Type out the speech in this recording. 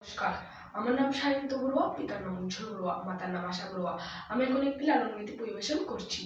নমস্কার। আমার নাম সায়ন্ত বড়ুয়া, পিতার নাম উজ্জ্বল বড়ুয়া, মাতার নাম আশা বড়ুয়া। আমি এখন একটি লালন গীতি পরিবেশন করছি।